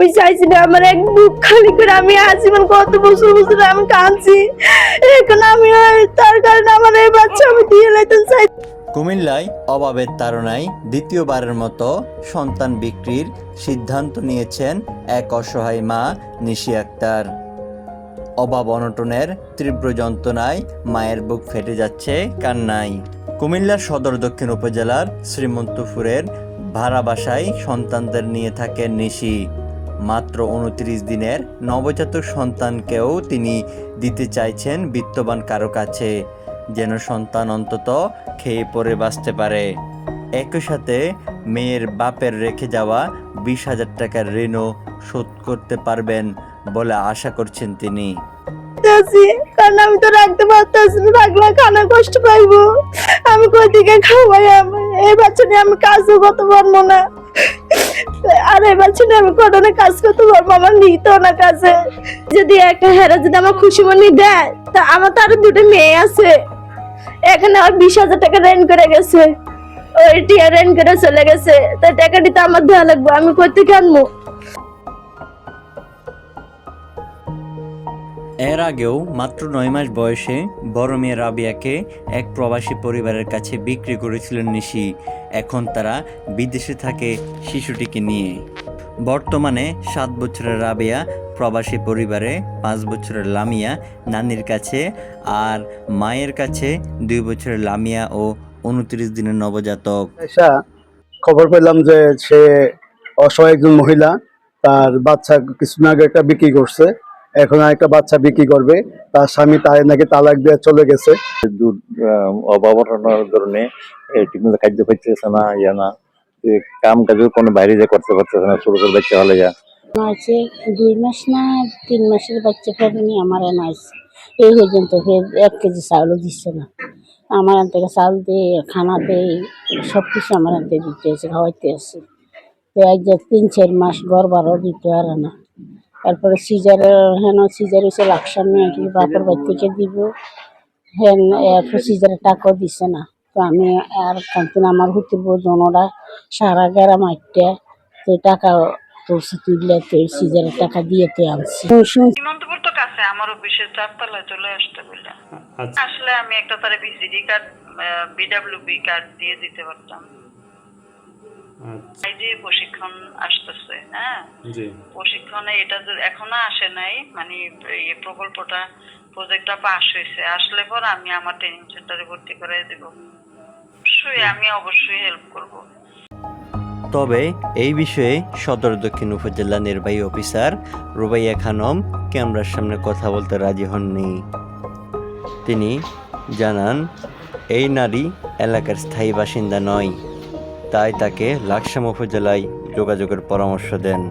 আমি চাইছি না, আমার এক বুক খালি আমি আজীবন কত বছর বছর আমি কাঁদছি। আমি তার কারণে আমার কুমিল্লায় অভাবের তাড়নায় দ্বিতীয়বারের মতো সন্তান বিক্রির সিদ্ধান্ত নিয়েছেন এক অসহায় মা নিশি আক্তার। অভাব অনটনের তীব্র যন্ত্রণায় মায়ের বুক ফেটে যাচ্ছে কান্নায়। কুমিল্লার সদর দক্ষিণ উপজেলার শ্রীমন্তপুরের ভাড়া বাসায় সন্তানদের নিয়ে থাকেন নিশি। মাত্র উনত্রিশ দিনের নবজাতক সন্তানকেও তিনি দিতে চাইছেন বিত্তবান কারও কাছে, যেন সন্তান অন্তত খেয়ে পরে বাঁচতে পারে। একই সাথে মেয়ের বাপের রেখে যাওয়া বিশ হাজার টাকার ঋণও শোধ করতে পারবেন বলে আশা করছেন তিনি। আমি তো রাখতে পারতেছি না খানা কষ্ট পাইবো। আমি কই থেকে খাওয়াই এই বাচ্চা নিয়ে আমি কাজও করতে পারব না। আর এবার ছিল আমি কটনে কাজ করতে পারব, আমার নিত না কাছে যদি একটা হেরা যদি আমার খুশি মনে দেয়, তা আমার তো আরও দুটো মেয়ে আছে। এখানে আর বিশ হাজার টাকা রেন্ট করে গেছে। ওই টিয়া রেন্ট করে চলে গেছে। তা টাকাটি তো আমার দেওয়া লাগবে, আমি কই থেকে এর আগেও মাত্র নয় মাস বয়সে বড় মেয়ে রাবিয়াকে এক প্রবাসী পরিবারের কাছে বিক্রি করেছিলেন নিশি। এখন তারা বিদেশে থাকে শিশুটিকে নিয়ে। বর্তমানে সাত বছরের রাবিয়া প্রবাসী পরিবারে, পাঁচ বছরের লামিয়া নানির কাছে আর মায়ের কাছে দুই বছরের লামিয়া ও উনত্রিশ দিনের নবজাতক। খবর পেলাম যে সে অসহায় একজন মহিলা। তার বাচ্চা কিছুদিন আগে একটা বিক্রি করছে। এখন একটা বাচ্চা বিক্রি করবে। তার স্বামী তাই নাকি তালাক দিয়ে চলে গেছে। দুধ আহ, অভাব অনটনের কারণে ঠিকমতো খাদ্য পাইতেছে না ইয়া না। কাম কাজও কোনো বাইরে যে করতে পারতেছে না ছোট ছোট বাচ্চা হলে যা। আছে দুই মাস না তিন মাসের বাচ্চা ফেরেনি আমার এনে আছে। এই পর্যন্ত ফের এক কেজি চাউলও দিচ্ছে না। আমার এন থেকে চাউল দিয়ে খানা দেই সব কিছু আমার এন থেকে দিতে আছে খাওয়াইতে আছে। তো এক যে তিন চার মাস বারো দিতে পারে না। তারপরে সিজার হেন সিজার হয়েছে লাকসাম নিয়ে কি বাপের বাড়ি থেকে দিব। হেন এরপর সিজারের টাকাও দিছে না। তো আমি আর কান্তিন আমার হুতির জনরা সারা গ্রাম আটটা তো টাকা তুলছে তুললে তো সিজারের টাকা দিয়ে তো আনছি কাছে আমার অফিসের চারতলায় চলে আসতে বললে আসলে আমি একটা তার ভিসিডি কার্ড বিডাব্লিউবি কার্ড দিয়ে দিতে পারতাম। এই যে প্রশিক্ষণ আসতেছে হ্যাঁ? প্রশিক্ষণে এটা এখনও আসে নাই মানে এই প্রকল্পটা প্রজেক্টটা পাস হয়েছে আসলে পর আমি আমার ট্রেনিং সেন্টারে ভর্তি করে দেব। অবশ্যই আমি অবশ্যই হেল্প করব। তবে এই বিষয়ে সদর দক্ষিণ উপজেলা নির্বাহী অফিসার রুবাইয়া খানম ক্যামেরার সামনে কথা বলতে রাজি হননি। তিনি জানান এই নারী এলাকার স্থায়ী বাসিন্দা নয়। তাই তাকে লাকসাম উপজেলায় যোগাযোগের পরামর্শ দেন।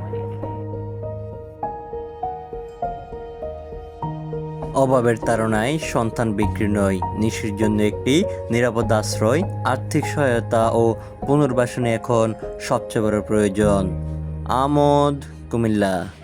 অভাবের তারণায় সন্তান বিক্রি নয়। নিশির জন্য একটি নিরাপদ আশ্রয়, আর্থিক সহায়তা ও পুনর্বাসনে এখন সবচেয়ে বড় প্রয়োজন। আমোদ কুমিল্লা।